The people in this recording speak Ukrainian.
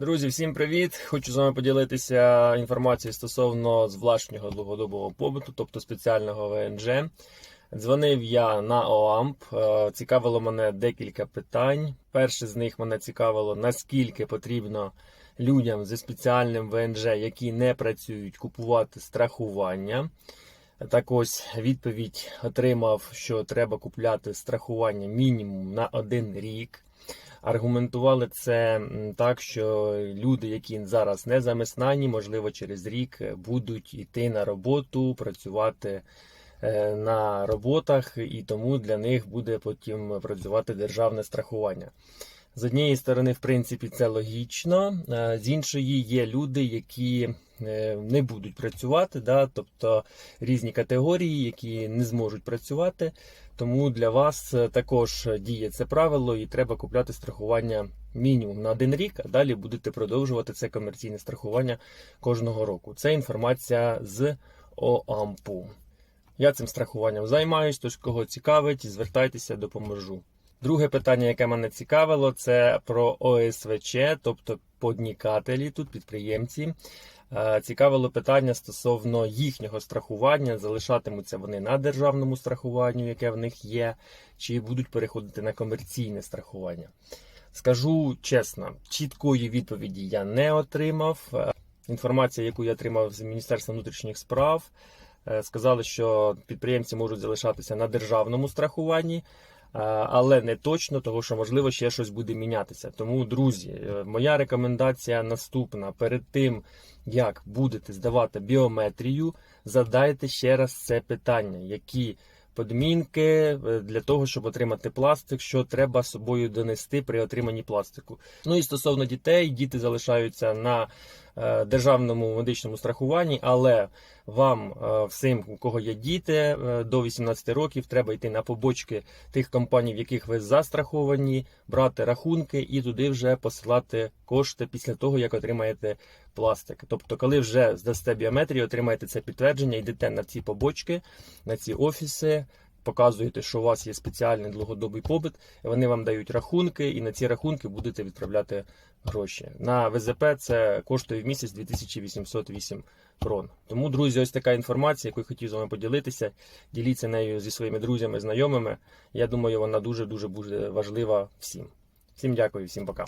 Друзі, всім привіт! Хочу з вами поділитися інформацією стосовно звлашнього довгодобового побуту, тобто спеціального ВНЖ. Дзвонив я на ОАМП. Е, Цікавило мене декілька питань. Перше з них мене цікавило, наскільки потрібно людям зі спеціальним ВНЖ, які не працюють, купувати страхування. Так ось відповідь отримав, що треба купляти страхування мінімум на один рік. Аргументували це так, що люди, які зараз не замиснані, можливо, через рік е, будуть йти на роботу, працювати е, на роботах, і тому для них буде потім працювати державне страхування. З однієї сторони, в принципі, це логічно, з іншої є люди, які е, не будуть працювати, да, тобто різні категорії, які не зможуть працювати. Тому для вас е, також діє це правило, і треба купляти страхування мінімум на один рік, а далі будете продовжувати це комерційне страхування кожного року. Це інформація з ОАМПу. Я цим страхуванням займаюсь, тож кого цікавить, звертайтеся, допоможу. Друге питання, яке мене цікавило, це про ОСВЧ, тобто поднікателі, тут підприємці. Е, Цікавило питання стосовно їхнього страхування, залишатимуться вони на державному страхуванню, яке в них є, чи будуть переходити на комерційне страхування. Скажу чесно, чіткої відповіді я не отримав. Е, Інформація, яку я отримав з Міністерства внутрішніх справ, е, сказали, що підприємці можуть залишатися на державному страхуванні. Але не точно, тому що можливо ще щось буде мінятися. Тому, друзі, е, моя рекомендація наступна: перед тим як будете здавати біометрію, задайте ще раз це питання, які подмінки е, для того, щоб отримати пластик, що треба собою донести при отриманні пластику. Ну і стосовно дітей, діти залишаються на е, державному медичному страхуванні, але вам е, всім, у кого є діти до 18 років, треба йти на побочки тих компаній, в яких ви застраховані, брати рахунки і туди вже посилати кошти після того, як отримаєте пластик. Тобто, коли вже здасте біометрію, отримаєте це підтвердження, йдете на ці побочки, на ці офіси. Показуєте, що у вас є спеціальний довгодобий побит, вони вам дають рахунки, і на ці рахунки будете відправляти гроші. На ВЗП це коштує в місяць 2808 крон. Тому, друзі, ось така інформація, яку я хотів з вами поділитися. Діліться нею зі своїми друзями, знайомими. Я думаю, вона дуже дуже буде важлива всім. Всім дякую, всім пока.